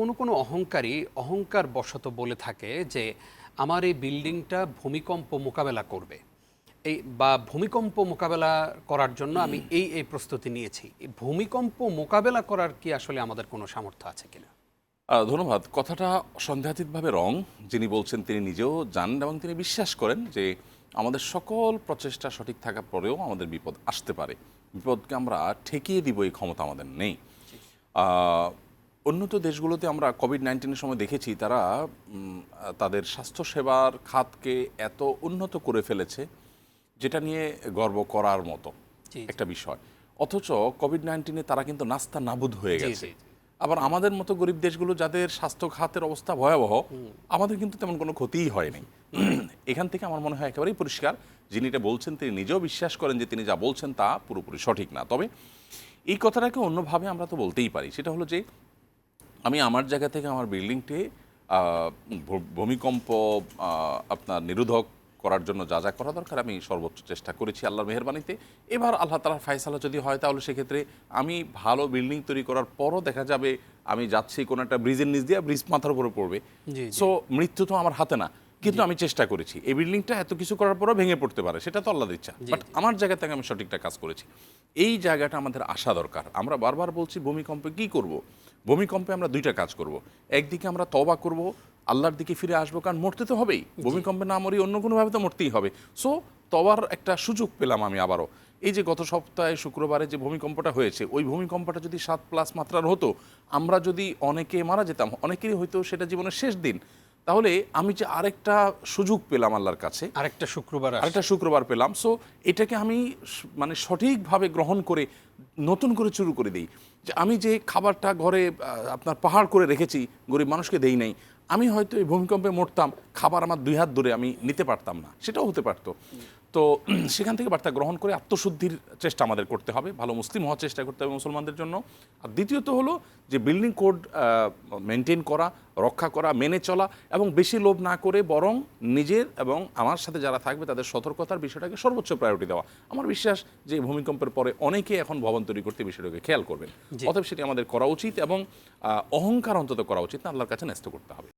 কোনো কোনো অহংকারী অহংকার বশত বলে থাকে যে আমার এই বিল্ডিংটা ভূমিকম্প মোকাবেলা করবে। এই বা ভূমিকম্প মোকাবেলা করার জন্য আমি এই এই প্রস্তুতি নিয়েছি। ভূমিকম্প মোকাবেলা করার কি আসলে আমাদের কোনো সামর্থ্য আছে কিনা? ধন্যবাদ। কথাটা সন্দেহাতীতভাবে রং। যিনি বলছেন তিনি নিজেও জানেন এবং তিনি বিশ্বাস করেন যে আমাদের সকল প্রচেষ্টা সঠিক থাকার পরেও আমাদের বিপদ আসতে পারে। বিপদকে আমরা ঠেকিয়ে দিব এই ক্ষমতা আমাদের নেই। উন্নত দেশগুলোতে আমরা কোভিড নাইন্টিনের সময় দেখেছি তারা তাদের স্বাস্থ্যসেবার খাতকে এত উন্নত করে ফেলেছে যেটা নিয়ে গর্ব করার মতো। একটা বিষয়। অথচ কোভিড নাইন্টিনে তারা কিন্তু নাস্তা নাবুদ হয়ে গেছে। আবার আমাদের মতো গরিব দেশগুলো যাদের স্বাস্থ্য খাতের অবস্থা ভয়াবহ আমাদের কিন্তু তেমন কোনো ক্ষতিই হয়নি এখান থেকে আমার মনে হয় একেবারেই পরিষ্কার যিনি এটা বলছেন তিনি নিজেও বিশ্বাস করেন যে তিনি যা বলছেন তা পুরোপুরি সঠিক না। তবে এই কথাটাকে অন্যভাবে আমরা তো বলতেই পারি। সেটা হলো যে আমি আমার জায়গা থেকে আমার বিল্ডিংটি ভূমিকম্প আপনার নিরোধক করার জন্য যা যা করা দরকার আমি সর্বোচ্চ চেষ্টা করেছি আল্লাহর মেহরবানিতে। এবার আল্লাহ তালার ফায়সালা যদি হয় তাহলে সেক্ষেত্রে আমি ভালো বিল্ডিং তৈরি করার পরও দেখা যাবে আমি যাচ্ছি কোনো একটা ব্রিজের নিচ দিয়ে ব্রিজ মাথার উপরে পড়বে। সো মৃত্যু তো আমার হাতে না কিন্তু আমি চেষ্টা করেছি। এই বিল্ডিংটা এত কিছু করার পরও ভেঙে পড়তে পারে সেটা তো আল্লাহর ইচ্ছা। বাট আমার জায়গা থেকে আমি সঠিকটা কাজ করেছি। এই জায়গাটা আমাদের আসা দরকার। আমরা বারবার বলছি ভূমিকম্পে কি করব? ভূমিকম্পে আমরা দুইটা কাজ করব। একদিকে আমরা তবা করব আল্লাহর দিকে ফিরে আসব কারণ মরতে তো হবেই। ভূমিকম্পে না মরি অন্য কোনোভাবে তো মরতেই হবে। সো তবার একটা সুযোগ পেলাম আমি আবারও। এই যে গত সপ্তাহে শুক্রবারে যে ভূমিকম্পটা হয়েছে ওই ভূমিকম্পটা যদি সাত প্লাস মাত্রার হতো আমরা যদি অনেকে মারা যেতাম অনেকেরই হয়তো সেটা জীবনের শেষ দিন। তাহলে আমি যে আরেকটা সুযোগ পেলাম আল্লাহর কাছে আরেকটা শুক্রবার আরেকটা শুক্রবার পেলাম। সো এটাকে আমি মানে সঠিকভাবে গ্রহণ করে নতুন করে শুরু করে দিই। যে আমি যে খাবারটা ঘরে আপনার পাহাড় করে রেখেছি গরিব মানুষকে দেই নাই আমি হয়তো এই ভূমিকম্পে মরতাম খাবার আমার দুই হাত ধরে আমি নিতে পারতাম না সেটাও হতে পারতো। তো সেখান থেকে বার্তা গ্রহণ করে আত্মশুদ্ধির চেষ্টা আমাদের করতে হবে ভালো মুসলিম হওয়ার চেষ্টা করতে হবে মুসলমানদের জন্য। আর দ্বিতীয়ত হলো যে বিল্ডিং কোড মেনটেন করা রক্ষা করা মেনে চলা এবং বেশি লোভ না করে বরং নিজের এবং আমার সাথে যারা থাকবে তাদের সতর্কতার বিষয়টাকে সর্বোচ্চ প্রায়োরিটি দেওয়া। আমার বিশ্বাস যে ভূমিকম্পের পরে অনেকে এখন ভবন তৈরি করতে বিষয়টাকে খেয়াল করবেন। অতএব সেটি আমাদের করা উচিত এবং অহংকার অন্তত করা উচিত না আল্লাহর কাছে ন্যস্ত করতে হবে।